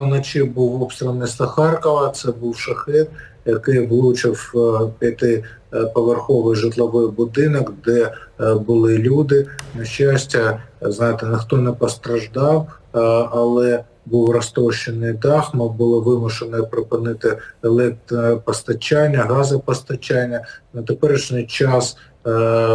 Вночі був обстріл міста Харкова, це був шахет, який влучив е, п'ятиповерховий житловий будинок, де е, були люди. На щастя, знаєте, ніхто не постраждав, е, але був розтрощений дах, ми були вимушені припинити електропостачання, газопостачання. На теперішній час е,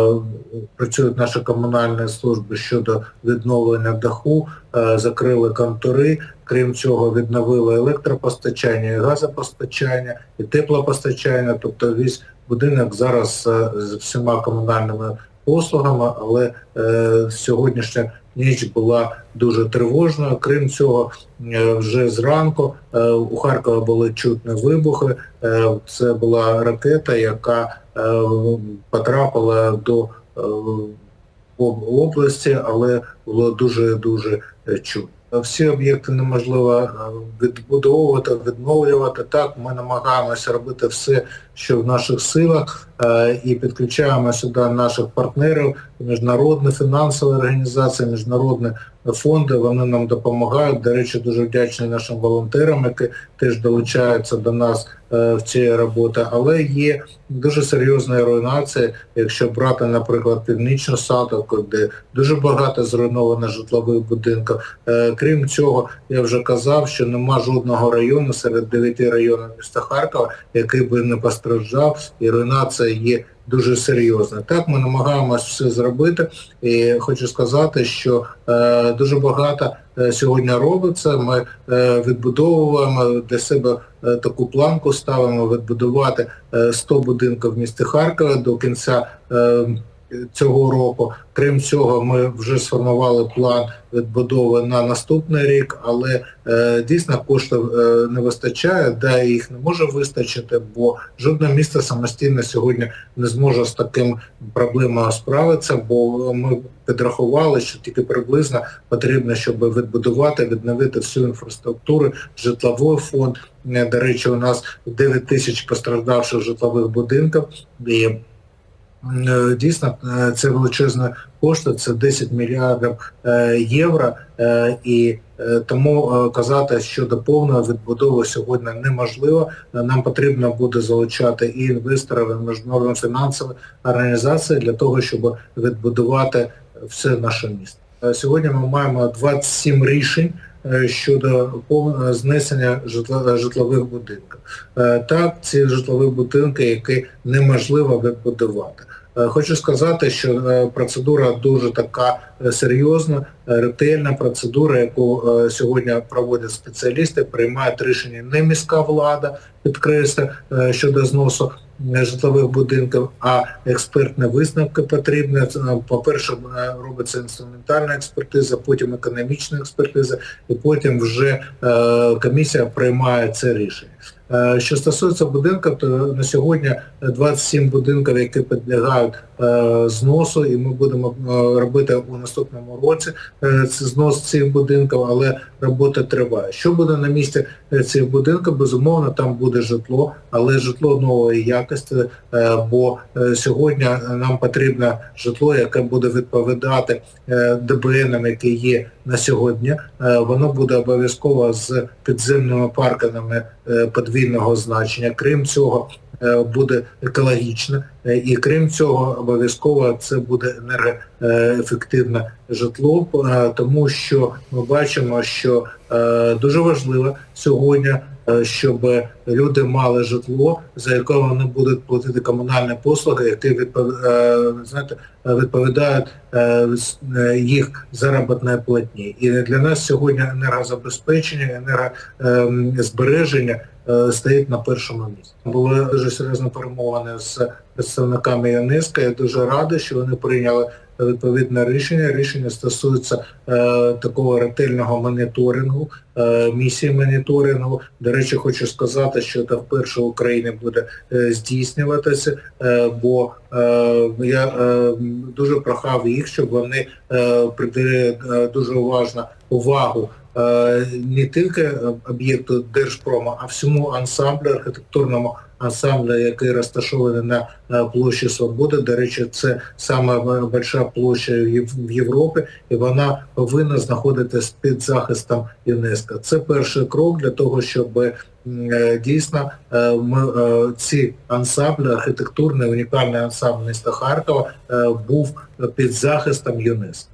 працюють наші комунальні служби щодо відновлення даху, е, закрили контори. Крім цього, відновили електропостачання, і газопостачання, і теплопостачання. Тобто весь будинок зараз е, з всіма комунальними послугами, але е, сьогоднішня ніч була дуже тривожною. Крім цього, е, вже зранку е, у Харкова були чутні вибухи. Е, це була ракета, яка е, потрапила до е, області, але було дуже-дуже е, чутно. Всі об'єкти неможливо е, відбудовувати, відновлювати. Так, ми намагаємося робити все, що в наших силах, і підключаємо сюди наших партнерів, міжнародні фінансові організації, міжнародні фонди. Вони нам допомагають. До речі, дуже вдячні нашим волонтерам, які теж долучаються до нас е, в цій роботі. Але є дуже серйозна руйнація, якщо брати, наприклад, північну садок, де дуже багато зруйновано житлових будинків. Е, Крім цього, я вже казав, що нема жодного району серед дев'яти районів міста Харкова, який би не постраждав, і руйнація є дуже серйозна. Так, ми намагаємось все зробити, і хочу сказати, що е, дуже багато е, сьогодні робиться. Ми е, відбудовуємо для себе е, таку планку, ставимо відбудувати е, 100 будинків в місті Харкова до кінця. е, Цього року, крім цього, ми вже сформували план відбудови на наступний рік, але е, дійсно коштів е, не вистачає, де їх не може вистачити, бо жодне місто самостійно сьогодні не зможе з таким проблемою справитися, бо ми підрахували, що тільки приблизно потрібно, щоб відбудувати, відновити всю інфраструктуру, житловий фонд. Е, До речі, у нас 9 тисяч постраждавших житлових будинків. Дійсно, е, це величезні кошти, це 10 мільярдів е, євро, е, і е, тому е, казати щодо повної відбудови сьогодні неможливо. Е, Нам потрібно буде залучати і інвесторів, і міжнародні фінансові організації для того, щоб відбудувати все наше місто. Е, Сьогодні ми маємо 27 рішень е, щодо пов- знесення житла- житлових будинків. Е, Так, ці житлові будинки, які неможливо відбудувати. Е, Хочу сказати, що е, процедура дуже така е, серйозна, ретельна процедура, яку сьогодні проводять спеціалісти, приймають рішення не міська влада, підкреслю, щодо зносу житлових будинків, а експертні висновки потрібні. По-перше, робиться інструментальна експертиза, потім економічна експертиза, і потім вже комісія приймає це рішення. Е, Що стосується будинків, то на сьогодні 27 будинків, які підлягають е, зносу, і ми будемо е, робити у наступному році е, знос цих будинків, але робота триває. Що буде на місці е, цих будинків? Безумовно, там буде житло, але житло нової якості, е, бо е, сьогодні нам потрібно житло, яке буде відповідати е, ДБНам, які є на сьогодні. Е, Воно буде обов'язково з підземними парками е, подвійного значення. Крім цього, е, буде екологічне, Е, і крім цього, обов'язково це буде енергоефективне житло, е, тому що ми бачимо, що е, дуже важливо сьогодні, е, щоб люди мали житло, за яке вони будуть платити комунальні послуги, які е, знаєте, е, відповідають е, е, їх заробітної платні. І для нас сьогодні енергозабезпечення, енергозбереження е, стоїть на першому місці. Були дуже серйозні перемовини з представниками ЮНЕСКО. Я дуже радий, що вони прийняли відповідне рішення. Рішення стосується е, такого ретельного моніторингу, е, місії моніторингу. До речі, хочу сказати, що це вперше в Україні буде е, здійснюватися, е, бо е, я е, дуже прохав їх, щоб вони е, приділи е, дуже уважно увагу е, не тільки об'єкту Держпрома, а всьому ансамблю, архітектурному ансамблю, який розташований на е, площі Свободи. До речі, це саме більша площа в Європі, і вона повинна знаходитися під захистом ЮНЕСКО. Це перший крок для того, щоб е, дійсно е, ми, е, ці ансамблі, архітектурний унікальний ансамбль міста Харкова е, був під захистом ЮНЕСКО.